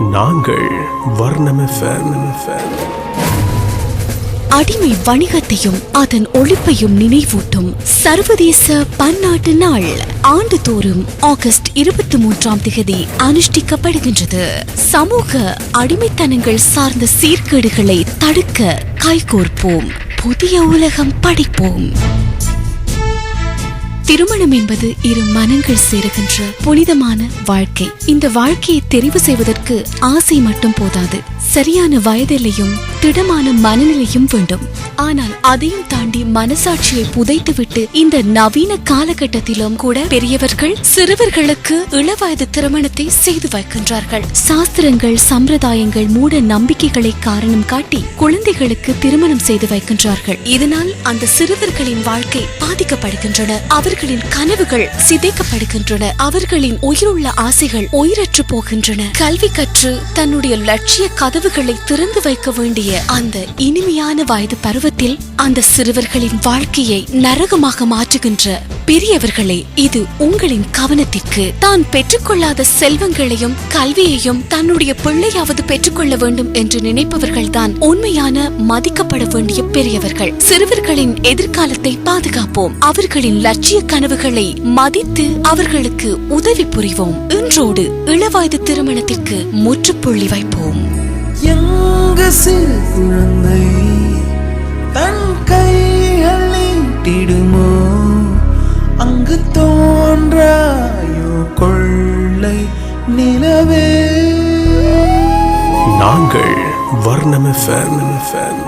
நாங்கள் வர்ணம் அடிமை வணிகத்தையும் அதன் ஒழிப்பையும் நினைவூட்டும் சர்வதேச பன்னாட்டு நாள் ஆண்டுதோறும் ஆகஸ்ட் இருபத்தி மூன்றாம் திகதி அனுஷ்டிக்கப்படுகின்றது. சமூக அடிமைத்தனங்கள் சார்ந்த சீர்கேடுகளை தடுக்க கைகோர்ப்போம். புதிய உலகம் படைப்போம். திருமணம் என்பது இரு மனங்கள் சேருகின்ற புனிதமான வாழ்க்கை. இந்த வாழ்க்கையை தெரிவு செய்வதற்கு ஆசை மட்டும் போதாது. சரியான வயதிலையும் திடமான மனநிலையும் வேண்டும். ஆனால் அதையும் தாண்டி மனசாட்சியை புதைத்துவிட்டு இந்த நவீன காலகட்டத்திலும் கூட பெரியவர்கள் சிறுவர்களுக்கு இளவயது திருமணத்தை செய்து வைக்கின்றார்கள். சாஸ்திரங்கள் சம்பிரதாயங்கள் மூட நம்பிக்கைகளை காரணம் காட்டி குழந்தைகளுக்கு திருமணம் செய்து வைக்கின்றார்கள். இதனால் அந்த சிறுவர்களின் வாழ்க்கை பாதிக்கப்படுகின்றன. அவர்களின் கனவுகள் சிதைக்கப்படுகின்றன. அவர்களின் உயிருள்ள ஆசைகள் உயிரற்று போகின்றன. கல்வி கற்று தன்னுடைய லட்சிய கதவுகளை திறந்து வைக்க வேண்டிய அந்த இனிமையான வயது பருவத்தில் அந்த சிறுவர்களின் வாழ்க்கையை நரகமாக மாற்றுகின்ற பெரியவர்களே இது உங்களின் கவனத்திற்கு. தான் பெற்றுக்கொள்ளாத செல்வங்களையும் கல்வியையும் தன்னுடைய பிள்ளையாவது பெற்றுக்கொள்ள வேண்டும் என்று நினைப்பவர்கள் தான் உண்மையான மதிக்கப்பட வேண்டிய பெரியவர்கள். சிறுவர்களின் எதிர்காலத்தை பாதுகாப்போம். அவர்களின் லட்சிய கனவுகளை மதித்து அவர்களுக்கு உதவி புரிவோம். இன்றோடு இளவயது திருமணத்திற்கு முற்றுப்புள்ளி வைப்போம். எங்க குழந்தை தன் கைகள் நீட்டிடுமோ? அங்கு தோன்றாயோ கொள்ளை நிலவே? நாங்கள் வர்ணம் ஃபேன்